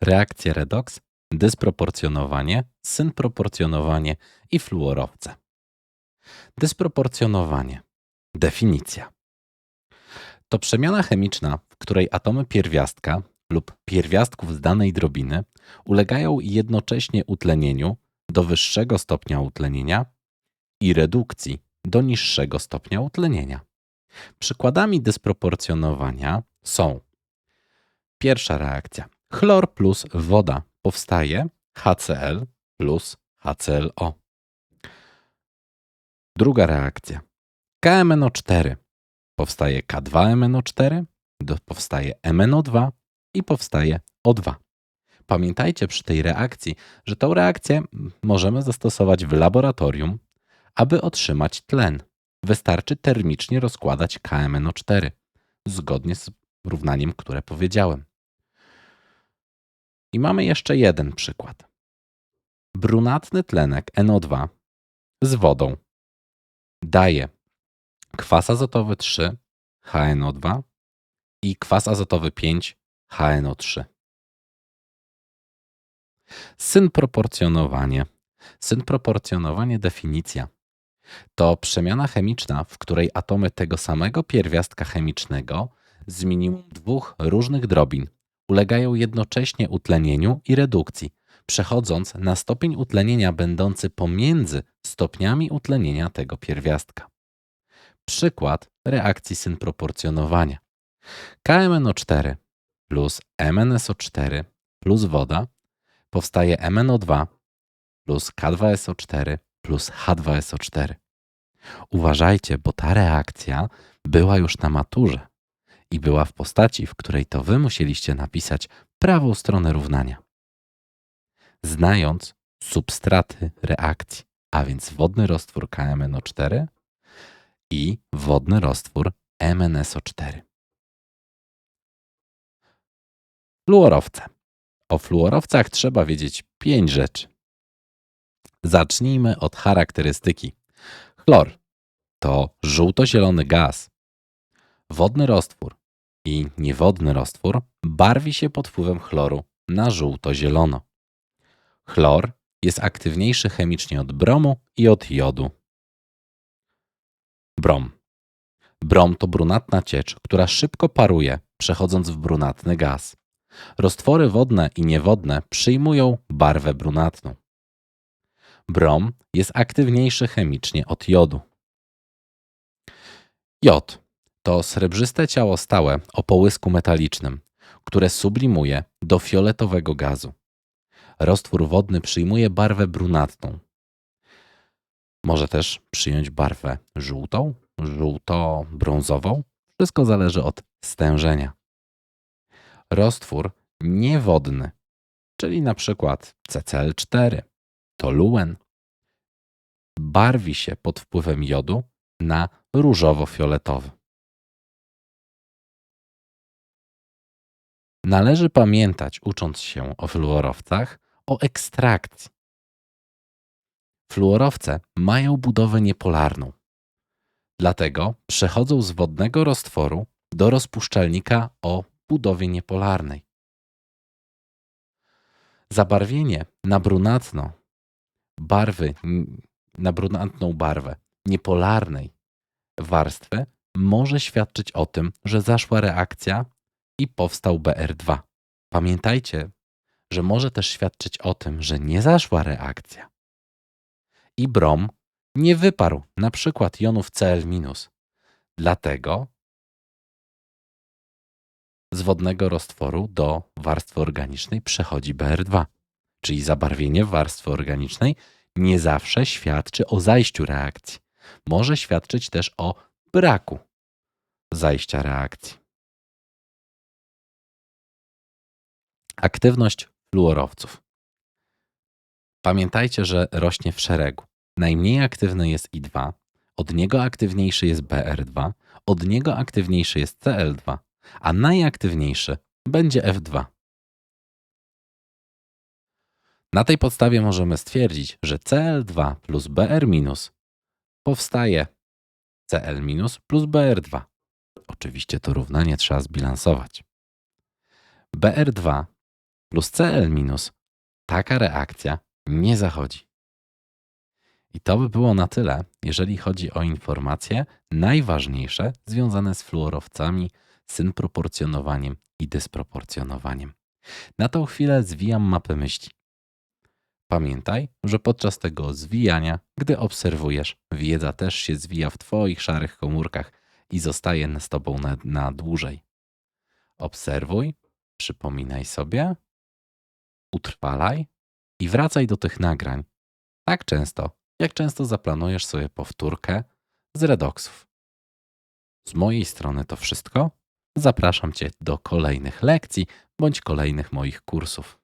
reakcje redoks, dysproporcjonowanie, synproporcjonowanie i fluorowce. Dysproporcjonowanie. Definicja. To przemiana chemiczna, w której atomy pierwiastka lub pierwiastków z danej drobiny ulegają jednocześnie utlenieniu do wyższego stopnia utlenienia i redukcji do niższego stopnia utlenienia. Przykładami dysproporcjonowania są pierwsza reakcja. Chlor plus woda powstaje HCl plus HClO. Druga reakcja. KMNO4 powstaje K2MNO4, powstaje MNO2 i powstaje O2. Pamiętajcie przy tej reakcji, że tę reakcję możemy zastosować w laboratorium, aby otrzymać tlen. Wystarczy termicznie rozkładać KMNO4 zgodnie z równaniem, które powiedziałem. I mamy jeszcze jeden przykład. Brunatny tlenek NO2 z wodą daje kwas azotowy 3 HNO2 i kwas azotowy 5 HNO3. Synproporcjonowanie. Synproporcjonowanie definicja. To przemiana chemiczna, w której atomy tego samego pierwiastka chemicznego z minimum dwóch różnych drobin ulegają jednocześnie utlenieniu i redukcji, przechodząc na stopień utlenienia będący pomiędzy stopniami utlenienia tego pierwiastka. Przykład reakcji synproporcjonowania. KMNO4 plus MnSO4 plus woda powstaje MnO2 plus K2SO4 plus H2SO4. Uważajcie, bo ta reakcja była już na maturze i była w postaci, w której to wy musieliście napisać prawą stronę równania. Znając substraty reakcji, a więc wodny roztwór KMNO4 i wodny roztwór MnSO4. Fluorowce. O fluorowcach trzeba wiedzieć pięć rzeczy. Zacznijmy od charakterystyki. Chlor to żółto-zielony gaz. Wodny roztwór i niewodny roztwór barwi się pod wpływem chloru na żółto-zielono. Chlor jest aktywniejszy chemicznie od bromu i od jodu. Brom. Brom to brunatna ciecz, która szybko paruje, przechodząc w brunatny gaz. Roztwory wodne i niewodne przyjmują barwę brunatną. Brom jest aktywniejszy chemicznie od jodu. Jod to srebrzyste ciało stałe o połysku metalicznym, które sublimuje do fioletowego gazu. Roztwór wodny przyjmuje barwę brunatną. Może też przyjąć barwę żółtą, żółto-brązową. Wszystko zależy od stężenia. Roztwór niewodny, czyli na przykład CCl4, toluen, barwi się pod wpływem jodu na różowo-fioletowy. Należy pamiętać, ucząc się o fluorowcach, o ekstrakcji. Fluorowce mają budowę niepolarną. Dlatego przechodzą z wodnego roztworu do rozpuszczalnika o budowie niepolarnej. Zabarwienie na brunatno barwy, na brunatną barwę niepolarnej warstwy może świadczyć o tym, że zaszła reakcja i powstał BR2. Pamiętajcie, że może też świadczyć o tym, że nie zaszła reakcja. I brom nie wyparł na przykład jonów Cl-. Dlatego z wodnego roztworu do warstwy organicznej przechodzi BR2, czyli zabarwienie warstwy organicznej nie zawsze świadczy o zajściu reakcji. Może świadczyć też o braku zajścia reakcji. Aktywność fluorowców. Pamiętajcie, że rośnie w szeregu. Najmniej aktywny jest I2, od niego aktywniejszy jest BR2, od niego aktywniejszy jest CL2, a najaktywniejszy będzie F2. Na tej podstawie możemy stwierdzić, że Cl2 plus Br- powstaje Cl- plus Br2. Oczywiście to równanie trzeba zbilansować. Br2 plus Cl minus, taka reakcja nie zachodzi. I to by było na tyle, jeżeli chodzi o informacje najważniejsze związane z fluorowcami, synproporcjonowaniem i dysproporcjonowaniem. Na tą chwilę zwijam mapę myśli. Pamiętaj, że podczas tego zwijania, gdy obserwujesz, wiedza też się zwija w Twoich szarych komórkach i zostaje z Tobą na, na dłużej. Obserwuj, przypominaj sobie, utrwalaj i wracaj do tych nagrań tak często, jak często zaplanujesz sobie powtórkę z redoksów. Z mojej strony to wszystko. Zapraszam Cię do kolejnych lekcji bądź kolejnych moich kursów.